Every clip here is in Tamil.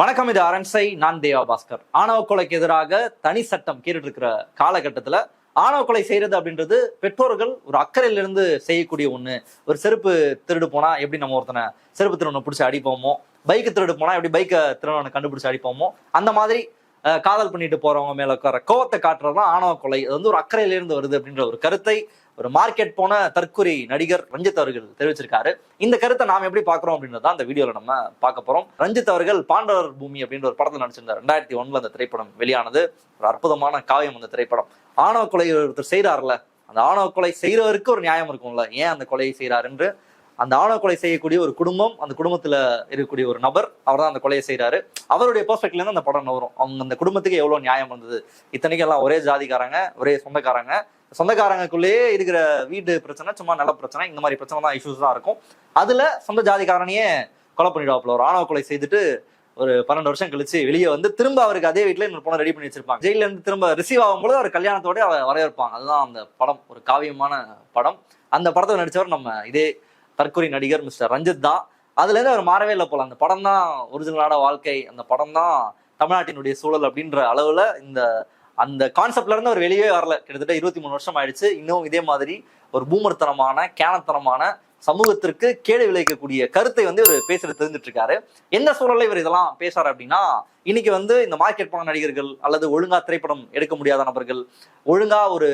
வணக்கம் இது அரண்சை நான் தேவா பாஸ்கர். ஆணவ கொலைக்கு எதிராக தனி சட்டம் கேட்டுட்டு இருக்கிற காலகட்டத்துல ஆணவ கொலை செய்யறது அப்படின்றது பெற்றோர்கள் ஒரு அக்கறையிலிருந்து செய்யக்கூடிய ஒண்ணு. ஒரு செருப்பு திருடு போனா எப்படி நம்ம ஒருத்தனை செருப்பு திருடனை பிடிச்சி அடிப்போமோ? பைக்கு திருடு போனா எப்படி பைக்கை திருடனை கண்டுபிடிச்சி அடிப்போமோ? அந்த மாதிரி காதல் பண்ணிட்டு போறவங்க மேல கோவத்தை காட்டுறது தான் ஆணவ கொலை அது வந்து ஒரு அக்கறையிலிருந்து வருது அப்படின்ற ஒரு கருத்தை ஒரு மார்க்கெட் போன தற்கொலை நடிகர் ரஞ்சித் அவர்கள் தெரிவிச்சிருக்காரு. இந்த கருத்தை நாம் எப்படி பார்க்குறோம் அப்படின்றத அந்த வீடியோல நம்ம பார்க்க போறோம். ரஞ்சித் அவர்கள் பாண்டவர் பூமி அப்படின்ற ஒரு படத்தில் நடிச்சிருந்தார். ரெண்டாயிரத்தி ஒன்றில் அந்த திரைப்படம் வெளியானது. ஒரு அற்புதமான காவியம் அந்த திரைப்படம். ஆணவ கொலை ஒருத்தர் செய்கிறார்ல அந்த ஆணவ கொலை செய்யறவருக்கு ஒரு நியாயம் இருக்கும்ல. ஏன் அந்த கொலையை செய்கிறார் என்று? அந்த ஆணவ கொலை செய்யக்கூடிய ஒரு குடும்பம் அந்த குடும்பத்துல இருக்கக்கூடிய ஒரு நபர் அவர் தான் அந்த கொலையை செய்யறாரு அவருடைய பெர்ஃபெக்ட்ல இருந்து அந்த படம் வரும். அவங்க அந்த குடும்பத்துக்கு எவ்வளவு நியாயம் வந்தது? இத்தனைக்கு எல்லாம் ஒரே ஜாதிக்காரங்க ஒரே சொந்தக்காரங்க. சொந்தக்காரங்களுக்குள்ளேயே இருக்கிற வீடு பிரச்சனை சும்மா நல்ல பிரச்சனை இந்த மாதிரி பிரச்சனை தான் இஷ்யூஸ் தான் இருக்கும். அதுல சொந்த ஜாதிக்காரனையே கொலை பண்ணிடுவாப்புல. ஒரு ஆணவ கொலை செய்துட்டு ஒரு பன்னெண்டு வருஷம் கழிச்சு வெளியே வந்து திரும்ப அவருக்கு அதே வீட்டுல இன்னொரு பொண்ணை ரெடி பண்ணி வச்சிருப்பாங்க. ஜெயில இருந்து திரும்ப ரிசீவ் ஆகும்போது அவர் கல்யாணத்தோட அவர் வரவேற்பாங்க. அதுதான் அந்த படம். ஒரு காவியமான படம். அந்த படத்துல நடிச்சவர் நம்ம இதே தற்கொலை நடிகர் மிஸ்டர் ரஞ்சித் தான். அதுல இருந்து அவர் மாறவே இல்லை போல. அந்த படம் தான் ஒரிஜினலான வாழ்க்கை. அந்த படம் தான் தமிழ்நாட்டினுடைய சூழல் அப்படின்ற அளவுல இந்த அந்த கான்செப்ட்ல இருந்து அவர் வெளியே வரல. கிட்டத்தட்ட இருபத்தி மூணு வருஷம் ஆயிடுச்சு. இன்னும் இதே மாதிரி ஒரு பூமர்த்தனமான கேனத்தனமான சமூகத்திற்கு கேடு விளைவிக்கக்கூடிய கருத்தை வந்து இவர் பேசுறது தெரிஞ்சுட்டு இருக்காரு எந்த சூழல்ல இவர் இதெல்லாம் பேசுறாரு அப்படின்னா இன்னைக்கு வந்து இந்த மார்க்கெட் பண நடிகர்கள் அல்லது ஒழுங்கா திரைப்படம் எடுக்க முடியாத நபர்கள் ஒழுங்கா ஒரு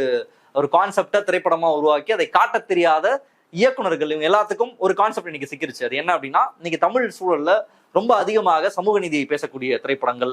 ஒரு கான்செப்டை திரைப்படமா உருவாக்கி அதை காட்டத் தெரியாத இயக்குனர்கள் இவங்க எல்லாத்துக்கும் ஒரு கான்செப்ட் இன்னைக்கு சிக்கிருச்சு. அது என்ன அப்படின்னா இன்னைக்கு தமிழ் சூழல்ல ரொம்ப அதிகமாக சமூக நீதியை பேசக்கூடிய திரைப்படங்கள்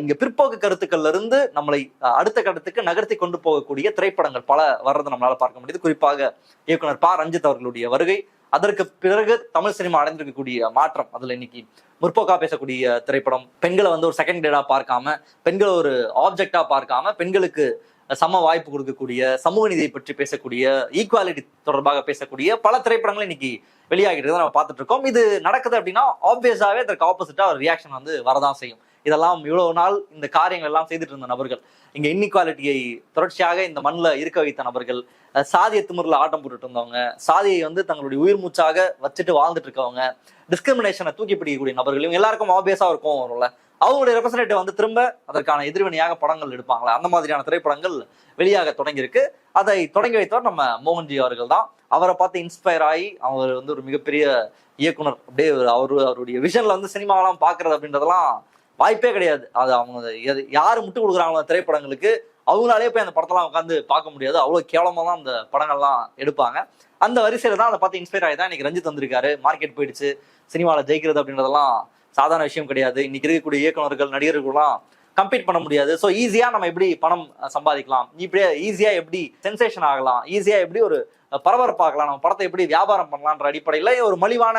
இங்க பிற்போக்கு கருத்துக்கள்ல இருந்து நம்மளை அடுத்த கட்டத்துக்கு நகர்த்தி கொண்டு போகக்கூடிய திரைப்படங்கள் பல வர்றதை நம்மளால பார்க்க முடியுது. குறிப்பாக இயக்குனர் ப. ரஞ்சித் அவர்களுடைய வருகை அதற்கு பிறகு தமிழ் சினிமா அடைந்திருக்கக்கூடிய மாற்றம். அதுல இன்னைக்கு முற்போக்கா பேசக்கூடிய திரைப்படம் பெண்களை வந்து ஒரு செகண்ட் டேடா பார்க்காம பெண்களை ஒரு ஆப்ஜெக்டா பார்க்காம பெண்களுக்கு சம வாய்ப்பு கொடுக்கக்கூடிய சமூக நீதியை பற்றி பேசக்கூடிய ஈக்குவாலிட்டி தொடர்பாக பேசக்கூடிய பல திரைப்படங்கள் இன்னைக்கு வெளியாகிட்டு தான் நம்ம பார்த்துட்டு இருக்கோம் இது நடக்குது அப்படின்னா ஆப்வியஸாவே அதற்கு ஆப்போசிட்டா ஒரு ரியாக்ஷன் வந்து வரதான் செய்யும். இதெல்லாம் இவ்வளவு நாள் இந்த காரியங்கள் எல்லாம் செய்துட்டு இருந்த நபர்கள் இங்க இன்இக்வாலிட்டியை தொடர்ச்சியாக இந்த மண்ணில் இருக்க வைத்த நபர்கள் சாதிய திமிரில் ஆட்டம் போட்டுட்டு இருந்தவங்க சாதியை வந்து தங்களுடைய உயிர் மூச்சாக வச்சுட்டு வாழ்ந்துட்டு இருக்கவங்க டிஸ்கிரிமினேஷனை தூக்கி பிடிக்கக்கூடிய நபர்கள் இவங்க எல்லாருக்கும் ஆப்வியஸா இருக்கும் வரும்ல. அவங்களுடைய ரெப்ரசன்டேட்டிவ் வந்து திரும்ப அதற்கான எதிர்வினையாக படங்கள் எடுப்பாங்களே? அந்த மாதிரியான திரைப்படங்கள் வெளியாக தொடங்கியிருக்கு. அதை தொடங்கி வைத்தவர் நம்ம மோகன்ஜி அவர்கள் தான். அவரை பார்த்து இன்ஸ்பயர் ஆகி அவர் வந்து ஒரு மிகப்பெரிய இயக்குனர். அப்படியே அவர் அவரு அவருடைய விஷன்ல வந்து சினிமாவெல்லாம் பாக்குறது அப்படின்றதெல்லாம் வாய்ப்பே கிடையாது. அது அவங்க எது- யாரு முட்டு கொடுக்குறாங்களோ திரைப்படங்களுக்கு அவங்களாலே போய் அந்த படத்தெல்லாம் உட்காந்து பார்க்க முடியாது. அவ்வளவு கேவலமா தான் அந்த படங்கள்லாம் எடுப்பாங்க. அந்த வரிசையில தான் அதை பார்த்து இன்ஸ்பயர் ஆகி தான் இன்னைக்கு ரஞ்சித் வந்திருக்காரு. மார்க்கெட் போயிடுச்சு. சினிமாவில் ஜெயிக்கிறது அப்படின்றதெல்லாம் சாதாரண விஷயம் கிடையாது. இன்னைக்கு இருக்கக்கூடிய இயக்குநர்கள் நடிகர்கள்லாம் கம்பீட் பண்ண முடியாது. ஸோ ஈஸியா நம்ம எப்படி பணம் சம்பாதிக்கலாம்? இப்படியே ஈஸியா எப்படி சென்சேஷன் ஆகலாம்? ஈஸியா எப்படி ஒரு பரபரப்பாகலாம் நம்ம படத்தை எப்படி வியாபாரம் பண்ணலான்ற அடிப்படையில் ஒரு மலிவான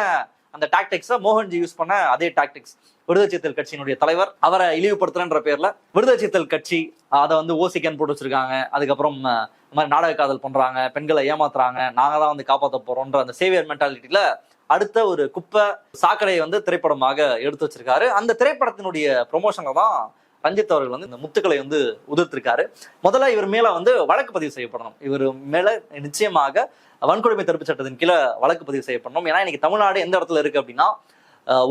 அந்த டாக்டிக்ஸை மோகன்ஜி யூஸ் பண்ண அதே டாக்டிக்ஸ் விடுதலை கட்சியினுடைய தலைவர் அவரை இழிவுபடுத்துறன்ற பேர்ல விடுதலை கட்சி அதை வந்து ஓசிக்கன் போட்டு வச்சிருக்காங்க. அதுக்கப்புறம் இந்த மாதிரி நாடக காதல் பண்றாங்க பெண்களை ஏமாத்துறாங்க நாங்க தான் வந்து காப்பாற்ற போறோம்ன்ற அந்த சேவியர் மென்டாலிட்டியில அடுத்த ஒரு குப்பை சாக்கடையை வந்து திரைப்படமாக எடுத்து வச்சிருக்காரு. அந்த திரைப்படத்தினுடைய ப்ரொமோஷன்ல தான் ரஞ்சித் அவர்கள் வந்து இந்த முத்துக்களை வந்து உதிர்த்திருக்காரு. முதல்ல இவர் மேல வந்து வழக்கு பதிவு செய்யப்படணும். இவர் மேல நிச்சயமாக வன்கொடுமை தடுப்பு சட்டத்தின் கீழே வழக்கு பதிவு செய்யப்படணும். ஏன்னா இன்னைக்கு தமிழ்நாடு எந்த இடத்துல இருக்கு அப்படின்னா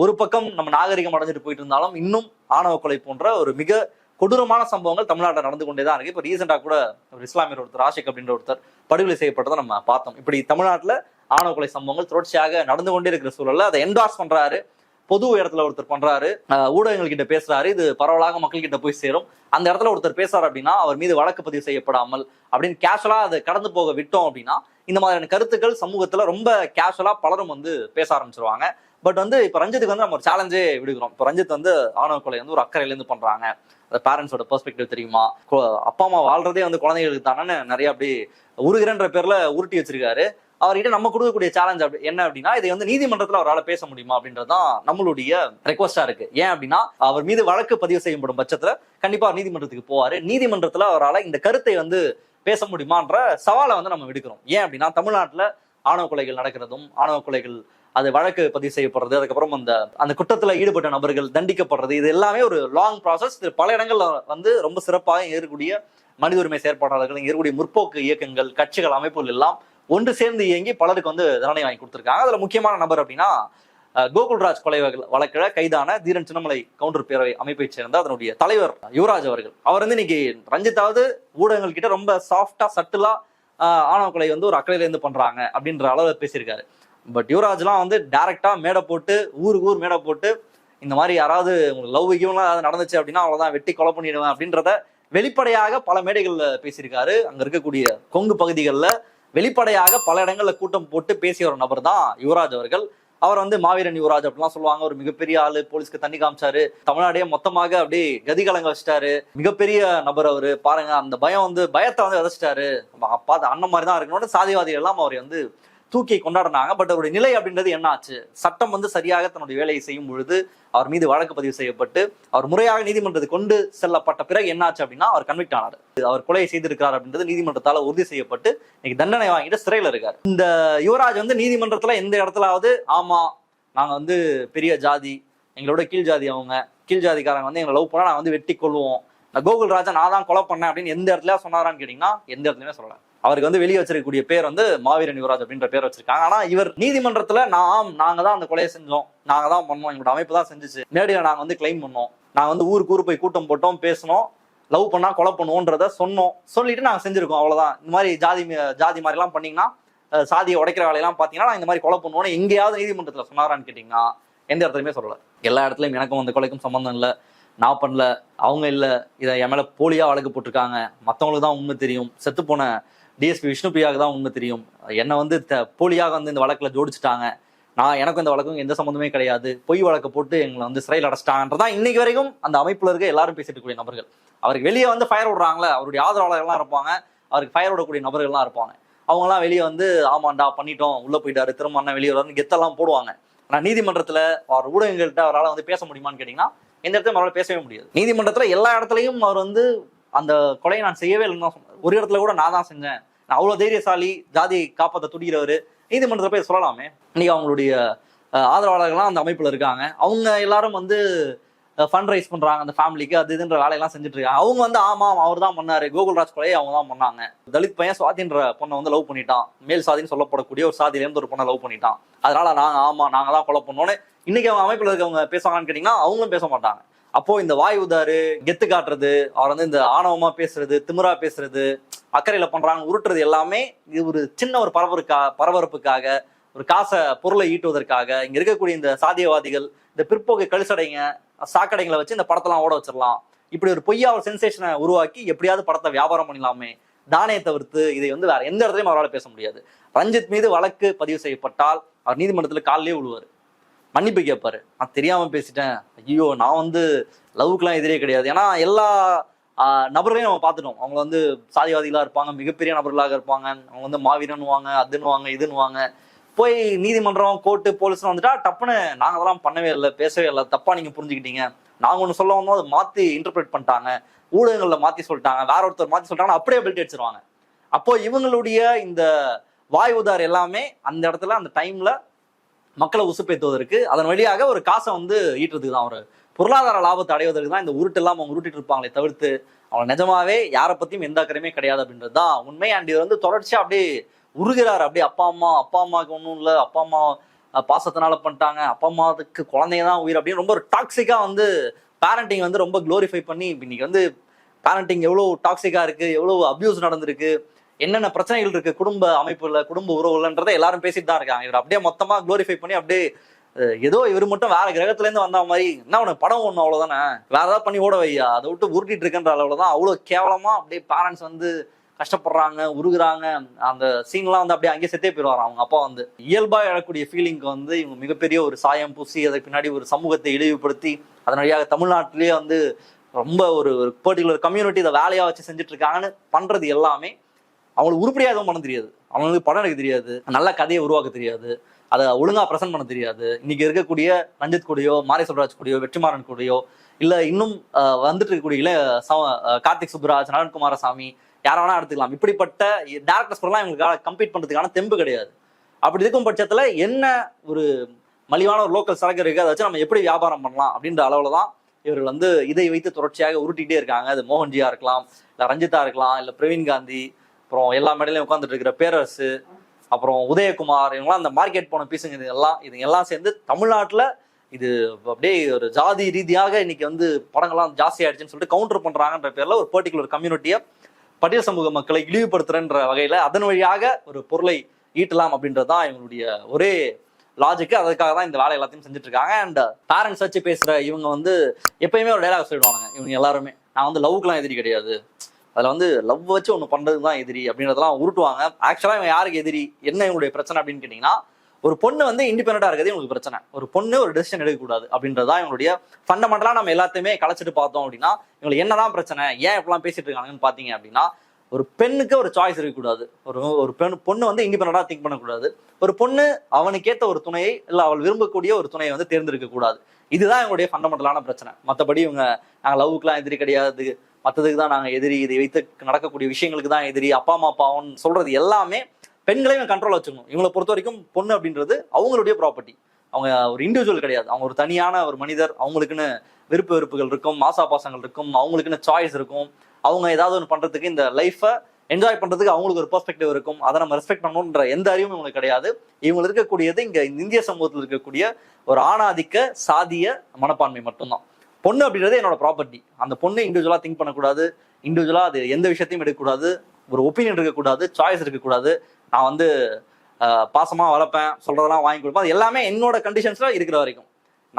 ஒரு பக்கம் நம்ம நாகரிகம் அடைஞ்சிட்டு போயிட்டு இருந்தாலும் இன்னும் ஆணவ கொலை போன்ற ஒரு மிக கொடூரமான சம்பவங்கள் தமிழ்நாட்டில் நடந்து கொண்டே தான் இருக்கு. இப்போ ரீசெண்டாக கூட ஒரு இஸ்லாமியர் ஒருத்தர் ஆஷிக் அப்படின்ற ஒருத்தர் படுகொலை செய்யப்பட்டதை நம்ம பார்த்தோம். இப்படி தமிழ்நாட்டில் ஆணவ கொலை சம்பவங்கள் தொடர்ச்சியாக நடந்து கொண்டே இருக்கிற சூழல்ல அதை என்டார்ஸ் பண்றாரு. பொது இடத்துல ஒருத்தர் பண்றாரு. ஊடகங்கள் கிட்ட பேசுறாரு. இது பரவலாக மக்கள் கிட்ட போய் சேரும். அந்த இடத்துல ஒருத்தர் பேசுறாரு அப்படின்னா அவர் மீது வழக்கு பதிவு செய்யப்படாமல் அப்படின்னு கேஷுவலா அதை கடந்து போக விட்டோம் அப்படின்னா இந்த மாதிரியான கருத்துக்கள் சமூகத்துல ரொம்ப கேஷுவலா பலரும் வந்து பேச ஆரம்பிச்சிருவாங்க. பட் வந்து இப்ப ரஞ்சித்துக்கு வந்து நம்ம ஒரு சேலஞ்சே விடுக்கிறோம். இப்போ ரஞ்சித் வந்து ஆணவ கொலை வந்து ஒரு அக்கறையில இருந்து பண்றாங்க அந்த பேரண்ட்ஸோட பெர்ஸ்பெக்டிவ் தெரியுமா? அப்பா அம்மா வாழ்றதே வந்து குழந்தைகளுக்கு தானே நிறைய அப்படி உருகிறன்ற பேர்ல உருட்டி வச்சிருக்காரு. அவர்கிட்ட நம்ம கொடுக்கக்கூடிய சேலஞ்ச் அப்படி என்ன அப்படின்னா இதை வந்து நீதிமன்றத்துல அவரால் பேச முடியுமா அப்படின்றதான் நம்மளுடைய ரெக்வஸ்டா இருக்கு. ஏன் அப்படின்னா அவர் மீது வழக்கு பதிவு செய்யப்படும் பட்சத்துல கண்டிப்பா அவர் நீதிமன்றத்துக்கு போவாரு. நீதிமன்றத்துல அவரால் இந்த கருத்தை வந்து பேச முடியுமான்ற சவாலை வந்து நம்ம விடுக்கிறோம். ஏன் அப்படின்னா தமிழ்நாட்டுல ஆணவ கொலைகள் நடக்கிறதும் ஆணவ கொலைகள் அது வழக்கு பதிவு செய்யப்படுறது அதுக்கப்புறம் அந்த அந்த குற்றத்துல ஈடுபட்ட நபர்கள் தண்டிக்கப்படுறது இது எல்லாமே ஒரு லாங் ப்ராசஸ் இது பல இடங்கள்ல வந்து ரொம்ப சிறப்பாக இருக்கக்கூடிய மனித உரிமை செயற்பாட்டாளர்கள் ஏறக்கூடிய இருக்கக்கூடிய முற்போக்கு இயக்கங்கள் கட்சிகள் அமைப்புகள் எல்லாம் ஒன்று சேர்ந்து இயங்கி பலருக்கு வந்து தண்டனை வாங்கி கொடுத்துருக்காங்க. அதுல முக்கியமான நபர் அப்படின்னா கோகுல்ராஜ் கொலை வழக்கில் கைதான தீரன் சின்னமலை கவுண்டர் பேரவை அமைப்பைச் சேர்ந்த அதனுடைய தலைவர் யுவராஜ் அவர்கள். அவர் வந்து இன்னைக்கு ரஞ்சித்தாவது ஊடகங்கள் கிட்ட ரொம்ப சாஃப்டா சட்டிலா ஆணவ கொலை வந்து ஒரு அக்கறையிலேருந்து பண்றாங்க அப்படின்ற அளவில் பேசியிருக்காரு. பட் யுவராஜ்லாம் வந்து டேரெக்டாக மேடை போட்டு ஊருக்கு ஊர் மேடை போட்டு இந்த மாதிரி யாராவது உங்களுக்கு லவ் விகியம்லாம் ஏதாவது நடந்துச்சு அப்படின்னா அவ்வளோதான் வெட்டி கொலை பண்ணிடுவேன் அப்படின்றத வெளிப்படையாக பல மேடைகள்ல பேசியிருக்காரு. அங்க இருக்கக்கூடிய கொங்கு பகுதிகளில் வெளிப்படையாக பல இடங்கள்ல கூட்டம் போட்டு பேசிய ஒரு நபர் தான் யுவராஜ் அவர்கள். அவர் வந்து மாவீரன் யுவராஜ் அப்படிலாம் சொல்லுவாங்க. ஒரு மிகப்பெரிய ஆளு போலீஸ்க்கு தண்ணி காமிச்சாரு. தமிழ்நாடே மொத்தமாக அப்படியே கதிகலங்க வச்சிட்டாரு. மிகப்பெரிய நபர் அவரு. பாருங்க அந்த பயம் வந்து பயத்தை வந்து விதைச்சிட்டாரு. அப்பா அண்ணன் மாதிரி தான் இருக்கணும்னு சாதிவாதிகள் எல்லாம் அவரை வந்து தூக்கி கொண்டாடினாங்க. பட் அவருடைய நிலை அப்படின்றது என்ன ஆச்சு? சட்டம் வந்து சரியாக தன்னுடைய வேலையை செய்யும் பொழுது அவர் மீது வழக்கு பதிவு செய்யப்பட்டு அவர் முறையாக நீதிமன்றத்துக்கு கொண்டு செல்லப்பட்ட பிறகு என்ன ஆச்சு அப்படின்னா அவர் கன்விக்ட் ஆனார். அவர் கொலை செய்திருக்கிறார் அப்படின்றது நீதிமன்றத்தால உறுதி செய்யப்பட்டு இன்னைக்கு தண்டனை வாங்கிட்டு சிறையில இருக்காரு. இந்த யுவராஜ் வந்து நீதிமன்றத்துல எந்த இடத்துலாவது ஆமா நாங்க வந்து பெரிய ஜாதி எங்களோட கீழ் ஜாதி அவங்க கீழ் ஜாதிக்காரங்க வந்து எங்களை லவ் பண்ணா நான் வந்து வெட்டி கொள்வோம் கோகுல் ராஜா நான் தான் கொலை பண்ணேன் அப்படின்னு எந்த இடத்துல சொன்னாரான்னு கேட்டீங்கன்னா எந்த இடத்துலயுமே சொல்லலாம் அவருக்கு வந்து வெளியே வச்சிருக்கக்கூடிய பேர் வந்து மாவீரன் யுவராஜ் அப்படின்ற பேர் வச்சிருக்காங்க. ஆனா இவர் நீதிமன்றத்துல நாம் நாங்க தான் அந்த கொலையை செஞ்சோம். நாங்க தான் பண்ணோம். எங்களோட அமைப்பு தான் செஞ்சுச்சு. நேரடியாக நாங்க வந்து கிளைம் பண்ணோம். நாங்க வந்து ஊருக்கு ஊர் போய் கூட்டம் போட்டோம் பேசணும் லவ் பண்ணா கொலை பண்ணுவோன்றத சொன்னோம். சொல்லிட்டு நாங்க செஞ்சிருக்கோம். அவ்வளவுதான். இந்த மாதிரி ஜாதி ஜாதி மாதிரி எல்லாம் பண்ணீங்கன்னா சாதியை உடைக்கிற வேலையெல்லாம் பாத்தீங்கன்னா நான் இந்த மாதிரி கொலை பண்ணுவோம்னு எங்கேயாவது நீதிமன்றத்துல சொன்னாரான்னு கேட்டீங்கன்னா எந்த இடத்துலயுமே சொல்லல. எல்லா இடத்துலயும் எனக்கும் அந்த கொலைக்கும் சம்பந்தம் இல்லை. நான் பண்ணல. அவங்க இல்ல. இதை என் மேல போலியா வழக்கு போட்டிருக்காங்க. மத்தவங்களுக்கு தான் உண்மை தெரியும். செத்து போன டிஎஸ்பி விஷ்ணுபிரியாவுக்கு தான் உண்மை தெரியும். என்னை வந்து த- போலியாக வந்து இந்த வழக்கில் ஜோடிச்சிட்டாங்க. நான் எனக்கும் இந்த வழக்கும் எந்த சம்மந்தமே கிடையாது. பொய் வழக்கு போட்டு எங்களை வந்து சிறையில் அடைச்சிட்டாங்கன்றதான் இன்னைக்கு வரைக்கும் அந்த அமைப்புல இருக்க எல்லாரும் பேசிட்டு கூடிய நபர்கள். அவருக்கு வெளியே வந்து ஃபயர் விடுறாங்களே அவருடைய ஆதரவாளர்கள்லாம் இருப்பாங்க. அவருக்கு ஃபயர் விடக்கூடிய நபர்கள்லாம் இருப்பாங்க. அவங்கலாம் வெளியே வந்து ஆமாண்டா பண்ணிட்டோம். உள்ள போயிட்டாரு. திரும்ப அண்ணன் வெளியே வரான்னு கெத்தெல்லாம் போடுவாங்க. ஆனால் நீதிமன்றத்தில் அவர் ஊடகங்கள்கிட்ட அவரால் வந்து பேச முடியுமான்னு கேட்டிங்கன்னா எந்த இடத்துல அவரால் பேசவே முடியாது. நீதிமன்றத்தில் எல்லா இடத்துலையும் அவர் வந்து அந்த கொலையை நான் செய்யவே இல்லைன்னு தான் ஒரு இடத்துல கூட நான் தான் செஞ்சேன். நான் அவ்வளோ தைரியசாலி ஜாதியை காப்பாற்ற துடிக்கிறவர். நீதிமன்றத்துல போய் சொல்லலாமே. இன்னைக்கு அவங்களுடைய ஆதரவாளர்கள்லாம் அந்த அமைப்பில் இருக்காங்க. அவங்க எல்லாரும் வந்து ஃபண்ட் ரைஸ் பண்ணுறாங்க அந்த ஃபேமிலிக்கு அது இதுன்ற வேலையெல்லாம் செஞ்சுட்டு இருக்காங்க அவங்க வந்து ஆமாம் அவர் தான் பண்ணார். கோகுல்ராஜ் கொலையை அவங்க தான் பண்ணாங்க. தலித் பையன் சுவாதின்ற பொண்ணை வந்து லவ் பண்ணிட்டான். மேல் சாதின்னு சொல்லப்படக்கூடிய ஒரு சாதியிலேருந்து ஒரு பொண்ணை லவ் பண்ணிட்டான். அதனால நாங்கள் ஆமாம் நாங்கள் தான் கொலை பண்ணோன்னு இன்னைக்கு அவங்க அமைப்பில் இருக்கவங்க பேசுவாங்கன்னு கேட்டிங்கன்னா அவங்களும் பேச மாட்டாங்க. அப்போ இந்த வாய் உதாரு கெத்து காட்டுறது அவர் வந்து இந்த ஆணவமா பேசுறது திமிரா பேசுறது அக்கறையில பண்றாங்க உருட்டுறது எல்லாமே இது ஒரு சின்ன ஒரு பரபரக்கா பரபரப்புக்காக ஒரு காசை பொருளை ஈட்டுவதற்காக இங்க இருக்கக்கூடிய இந்த சாதியவாதிகள் இந்த பிற்போக்கு கழுசடைங்க சாக்கடைங்களை வச்சு இந்த படத்தெல்லாம் ஓட வச்சிடலாம். இப்படி ஒரு பொய்யா ஒரு சென்சேஷனை உருவாக்கி எப்படியாவது படத்தை வியாபாரம் பண்ணலாமே தானே தவிர்த்து இதை வந்து வேற எந்த இடத்துலையும் அவரால் பேச முடியாது. ரஞ்சித் மீது வழக்கு பதிவு செய்யப்பட்டால் அவர் நீதிமன்றத்தில் காலிலே விழுவார். மன்னிப்பு கேட்பாரு நான் தெரியாம பேசிட்டேன். ஐயோ நான் வந்து லவ்வுக்குலாம் எதிரே கிடையாது. ஏன்னா எல்லா நபர்களையும் நம்ம பார்த்துட்டோம். அவங்க வந்து சாதிவாதிகளாக இருப்பாங்க மிகப்பெரிய நபர்களாக இருப்பாங்க. அவங்க வந்து மாவீரன்னுவாங்க அதுன்னுவாங்க இதுன்னுவாங்க. போய் நீதிமன்றம் கோர்ட்டு போலீஸ்னு வந்துட்டா டப்புன்னு நாங்கள் அதெல்லாம் பண்ணவே இல்லை பேசவே இல்லை. தப்பாக நீங்கள் புரிஞ்சுக்கிட்டீங்க. நாங்கள் ஒன்று சொல்ல வந்தோம் அதை மாற்றி இன்டர்பிரேட் பண்ணிட்டாங்க. ஊடகங்களில் மாற்றி சொல்லிட்டாங்க. வேற ஒருத்தர் மாற்றி சொல்லிட்டாங்கன்னா அப்படியே பெல்ட் அடிச்சிருவாங்க. அப்போ இவங்களுடைய இந்த வாய் உதார் எல்லாமே அந்த இடத்துல அந்த டைமில் மக்களை உசுப்பேத்துவதற்கு அதன் வழியாக ஒரு காசை வந்து ஈட்டுறதுக்கு தான் ஒரு பொருளாதார லாபத்தை அடைவதற்கு தான் இந்த உருட்டு எல்லாம் அவங்க உருட்டிட்டு இருப்பாங்களே தவிர்த்து அவங்க நிஜமாவே யாரை பத்தியும் எந்த அக்கறையுமே கிடையாது அப்படின்றது தான் உண்மை. அண்ட் இது வந்து தொடர்ச்சியா அப்படியே உருகிறார். அப்படியே அப்பா அம்மா அப்பா அம்மாவுக்கு ஒன்றும் இல்லை. அப்பா அம்மா பாசத்தினால பண்ணிட்டாங்க. அப்பா அம்மாவுக்கு குழந்தைங்க தான் உயிர் அப்படின்னு ரொம்ப ஒரு டாக்ஸிக்கா வந்து பேரண்டிங் வந்து ரொம்ப க்ளோரிஃபை பண்ணி இன்னைக்கு வந்து பேரண்டிங் எவ்வளோ டாக்ஸிக்காக இருக்குது எவ்வளோ அப்யூஸ் நடந்திருக்கு. என்னென்ன பிரச்சனைகள் இருக்கு? குடும்ப அமைப்புல குடும்ப உறவுலன்றதை எல்லாரும் பேசிட்டு தான் இருக்காங்க. இவர் அப்படியே மொத்தமா க்ளோரிஃபை பண்ணி அப்படியே ஏதோ இவர் மட்டும் வேற கிரகத்துல இருந்து வந்த மாதிரி என்ன உனக்கு படம் ஒண்ணு அவ்வளவுதானே? வேற ஏதாவது பண்ணி ஓட வையா? அதை விட்டு உருட்டிட்டு இருக்கின்ற அளவுலதான் அவ்வளவு கேவலமா அப்படியே பேரண்ட்ஸ் வந்து கஷ்டப்படுறாங்க உருகுறாங்க. அந்த சீன்லாம் வந்து அப்படியே அங்கேயே செத்தே போயிடுவாங்க அவங்க அப்பா வந்து. இயல்பா எழக்கூடிய ஃபீலிங்க்கு வந்து இவங்க மிகப்பெரிய ஒரு சாயம் பூசி அதுக்கு பின்னாடி ஒரு சமூகத்தை இழிவுபடுத்தி அதன் வழியாக தமிழ்நாட்டிலேயே வந்து ரொம்ப ஒரு ஒரு பர்டிகுலர் கம்யூனிட்டி இதை வேலையா வச்சு செஞ்சுட்டு இருக்காங்கன்னு பண்றது எல்லாமே அவங்களுக்கு உருப்படியாக எதுவும் பண்ண தெரியாது. அவங்களுக்கு படம் எடுக்க தெரியாது. நல்ல கதையை உருவாக்க தெரியாது. அதை ஒழுங்காக ப்ரெசென்ட் பண்ண தெரியாது. இன்னைக்கு இருக்கக்கூடிய ரஞ்சித் கூடயோ மாரி சொல்ராஜ் கூடயோ வெற்றிமாறன் கூடயோ இல்லை இன்னும் வந்துட்டு இருக்கக்கூடிய இளைய கார்த்திக் சுப்ராஜ் நலன் குமாரசாமி யாரை வேணா எடுத்துக்கலாம். இப்படிப்பட்ட டேரக்டர்ஸ் கூடலாம் இவங்களுக்கு கம்ப்ளீட் பண்ணுறதுக்கான தெம்பு கிடையாது. அப்படி இருக்கும் பட்சத்தில் என்ன ஒரு மலிவான ஒரு லோக்கல் சரக்கு இருக்குது அதை வச்சு நம்ம எப்படி வியாபாரம் பண்ணலாம் அப்படின்ற அளவில் தான் இவர்கள் வந்து இதை வைத்து தொடர்ச்சியாக உருட்டிகிட்டே இருக்காங்க. அது மோகன்ஜியாக இருக்கலாம் இல்லை ரஞ்சிதா இருக்கலாம் இல்லை பிரவீன் காந்தி அப்புறம் எல்லா மேடையிலையும் உட்காந்துட்டு இருக்கிற பேரரசு அப்புறம் உதயகுமார் இவங்கெல்லாம் அந்த மார்க்கெட் போன பீஸுங்க இது எல்லாம் இது எல்லாம் சேர்ந்து தமிழ்நாட்டில் இது அப்படியே ஒரு ஜாதி ரீதியாக இன்னைக்கு வந்து படங்கள்லாம் ஜாஸ்தி ஆயிடுச்சுன்னு சொல்லிட்டு கவுண்டர் பண்றாங்கன்ற பேர்ல ஒரு பர்டிகுலர் கம்யூனிட்டியை பட்டியல் சமூக மக்களை இழிவுபடுத்துறன்ற வகையில அதன் வழியாக ஒரு பொருளை ஈட்டலாம் அப்படின்றது தான் இவங்களுடைய ஒரே லாஜிக்கு அதுக்காக தான் இந்த வேலை எல்லாத்தையும் செஞ்சுட்டு இருக்காங்க அண்ட் பேரண்ட்ஸ் வச்சு பேசுற இவங்க வந்து எப்பயுமே ஒரு டைலாக் சொல்லிடுவாங்க இவங்க எல்லாருமே நான் வந்து லவ்க்குலாம் எதிரி கிடையாது. அதில் வந்து லவ் வச்சு ஒன்று பண்ணுறது தான் எதிரி அப்படின்றதெல்லாம் உருட்டுவாங்க. ஆக்சுவலாக இவங்க யாருக்கு எதிரி? என்ன இவங்களுடைய பிரச்சனை அப்படின்னு கேட்டிங்கன்னா ஒரு பொண்ணு வந்து இண்டிபெண்டாக இருக்கிறது இவங்களுக்கு பிரச்சனை. ஒரு பொண்ணு ஒரு டெசிஷன் எடுக்கக்கூடாது அப்படின்றதான் இவங்களுடைய ஃபண்டமெண்டலாக நம்ம எல்லாத்தையுமே கலைச்சிட்டு பார்த்தோம் அப்படின்னா இவங்களுக்கு என்னதான் பிரச்சனை? ஏன் இப்பெல்லாம் பேசிட்டு இருக்காங்கன்னு பார்த்தீங்க அப்படின்னா ஒரு பெண்ணுக்கு ஒரு சாய்ஸ் இருக்கக்கூடாது. ஒரு ஒரு பெண் பொண்ணு வந்து இண்டிபெண்டாக திங்க் பண்ணக்கூடாது. ஒரு பொண்ணு அவனுக்கேற்ற ஒரு துணையை இல்லை அவள் விரும்பக்கூடிய ஒரு துணையை வந்து தேர்ந்தெடுக்க கூடாது இதுதான் எங்களுடைய ஃபண்டமெண்டலான பிரச்சனை. மற்றபடி இவங்க நாங்கள் லவ்வுக்குலாம் எதிரி கிடையாது. மற்றதுக்கு தான் நாங்கள் எதிரி இதை வைத்து நடக்கக்கூடிய விஷயங்களுக்கு தான் எதிரி அப்பா அம்மா அப்பாவும் சொல்றது எல்லாமே பெண்களையும் கண்ட்ரோல் வச்சுக்கணும். இவங்களை பொறுத்த வரைக்கும் பொண்ணு அப்படின்றது அவங்களுடைய ப்ராப்பர்ட்டி அவங்க ஒரு இண்டிவிஜுவல் கிடையாது. அவங்க ஒரு தனியான ஒரு மனிதர். அவங்களுக்குன்னு விருப்ப வெறுப்புகள் இருக்கும் மாசாபாசங்கள் இருக்கும் அவங்களுக்குன்னு சாய்ஸ் இருக்கும். அவங்க ஏதாவது ஒன்று பண்றதுக்கு இந்த லைஃபை என்ஜாய் பண்றதுக்கு அவங்களுக்கு ஒரு பெர்ஸ்பெக்டிவ் இருக்கும். அதை நம்ம ரெஸ்பெக்ட் பண்ணணுன்ற எந்த அறிவும் இவங்களுக்கு கிடையாது. இவங்க இருக்கக்கூடியது இங்க இந்திய சமூகத்தில் இருக்கக்கூடிய ஒரு ஆணாதிக்க சாதிய மனப்பான்மை மட்டும்தான். பொண்ணு அப்படின்றது என்னோட ப்ராப்பர்ட்டி அந்த பொண்ணு இண்டிவிஜுவலாக திங்க் பண்ணக்கூடாது. இண்டிவிஜுவலாக அது எந்த விஷயத்தையும் எடுக்கக்கூடாது. ஒரு ஒப்பீனியன் இருக்கக்கூடாது. சாய்ஸ் இருக்கக்கூடாது. நான் வந்து பாசமாக வளர்ப்பேன். சொல்கிறதெல்லாம் வாங்கி கொடுப்பேன். அது எல்லாமே என்னோட கண்டிஷன்ஸில் இருக்கிற வரைக்கும்.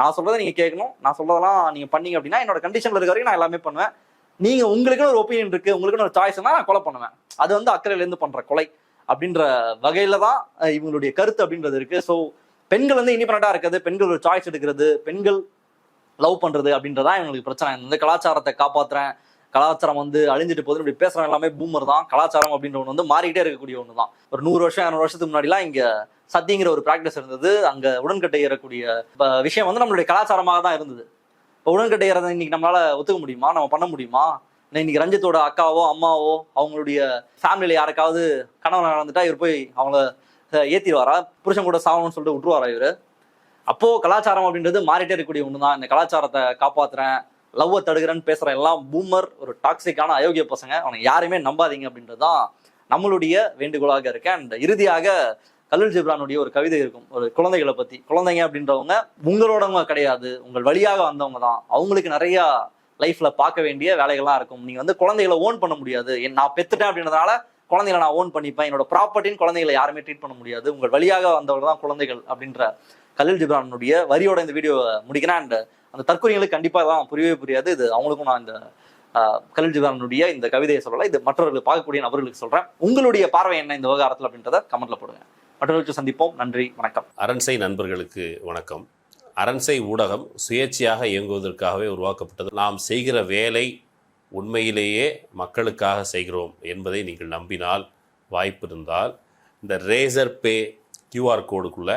நான் சொல்கிறத நீங்கள் கேட்கணும். நான் சொல்கிறதெல்லாம் நீங்கள் பண்ணீங்க அப்படின்னா என்னோட கண்டிஷனில் இருக்கிற வரைக்கும் நான் எல்லாமே பண்ணுவேன். நீங்கள் உங்களுக்குன்னு ஒரு ஒப்பீனியன் இருக்குது உங்களுக்குன்னு ஒரு சாய்ஸ்னா நான் கொலை பண்ணுவேன். அது வந்து அக்கறையிலேருந்து பண்ணுற கொலை அப்படின்ற வகையில தான் இவங்களுடைய கருத்து அப்படின்றது இருக்குது ஸோ பெண்கள் வந்து இண்டிபெண்டா இருக்கிறது. பெண்கள் ஒரு சாய்ஸ் எடுக்கிறது. பெண்கள் லவ் பண்றது அப்படின்றதா இவங்களுக்கு பிரச்சனை. இந்த கலாச்சாரத்தை காப்பாத்துறேன். கலாச்சாரம் வந்து அழிஞ்சிட்டு போகுது இப்படி பேசுறவங்க எல்லாமே பூமர் தான். கலாச்சாரம் அப்படின்ற ஒன்று வந்து மாறிக்கிட்டே இருக்கக்கூடிய ஒன்று தான் ஒரு நூறு வருஷம் இரநூறு வருஷத்துக்கு முன்னாடிலாம் இங்க சத்திங்கிற ஒரு ப்ராக்டிஸ் இருந்தது. அங்க உடன்கட்டை ஏறக்கூடிய விஷயம் வந்து நம்மளுடைய கலாச்சாரமாக தான் இருந்தது. இப்போ உடன்கட்டை ஏறதை இன்னைக்கு நம்மளால ஒத்துக்க முடியுமா? நம்ம பண்ண முடியுமா? இன்னைக்கு ரஞ்சித்தோட அக்காவோ அம்மாவோ அவங்களுடைய ஃபேமிலியில யாருக்காவது கணவன் நடந்துட்டா இவர் போய் அவங்கள ஏற்றிடுவாரா ஏத்திடுவாரா? புருஷன் கூட சாகணும்னு சொல்லிட்டு விட்டுருவாரா இவர்? அப்போ கலாச்சாரம் அப்படின்றது மாறிட்டே இருக்கக்கூடிய ஒன்று தான் இந்த கலாச்சாரத்தை காப்பாத்துறேன் லவ்வை தடுக்கிறேன்னு பேசுற எல்லாம் பூமர் ஒரு டாக்ஸிக்கான அயோக்கிய பசங்க. அவனை யாருமே நம்பாதீங்க அப்படின்றது தான் நம்மளுடைய வேண்டுகோளாக இருக்கு. அண்ட் இறுதியாக கல்லுல் ஜிப்ரானுடைய ஒரு கவிதை இருக்கும். ஒரு குழந்தைகளை பற்றி குழந்தைங்க அப்படின்றவங்க உங்களோடவங்க கிடையாது. உங்கள் வழியாக வந்தவங்க தான். அவங்களுக்கு நிறையா லைஃப்ல பார்க்க வேண்டிய வேலைகள்லாம் இருக்கும். நீங்க வந்து குழந்தைகளை ஓன் பண்ண முடியாது. என் நான் பெற்றுட்டேன் அப்படின்றதுனால குழந்தைகளை நான் ஓன் பண்ணிப்பேன். என்னோட ப்ராப்பர்ட்டின்னு குழந்தைகளை யாருமே ட்ரீட் பண்ண முடியாது. உங்கள் வழியாக வந்தவங்க தான் குழந்தைகள் அப்படின்ற கலில் ஜிப்ரானுடைய வரியோட இந்த வீடியோ முடிக்கிறேன். அண்ட் அந்த தற்கொலைகளுக்கு கண்டிப்பாக தான் புரியவே புரியாது. இது அவங்களுக்கும் நான் இந்த கலில் ஜிப்ரானுடைய இந்த கவிதையை சொல்லலை. இது மற்றவர்கள் பார்க்கக்கூடிய நபர்களுக்கு சொல்கிறேன் உங்களுடைய பார்வை என்ன இந்த விவகாரத்தில் அப்படின்றத கமெண்ட்ல போடுங்க. மற்றவர்களுக்கு சந்திப்போம். நன்றி. வணக்கம். அரண்சை நண்பர்களுக்கு வணக்கம். அரண்சை ஊடகம் சுயேட்சையாக இயங்குவதற்காகவே உருவாக்கப்பட்டது. நாம் செய்கிற வேலை உண்மையிலேயே மக்களுக்காக செய்கிறோம் என்பதை நீங்கள் நம்பினால் வாய்ப்பு இருந்தால் இந்த ரேசர் பே கியூஆர் கோடுக்குள்ளே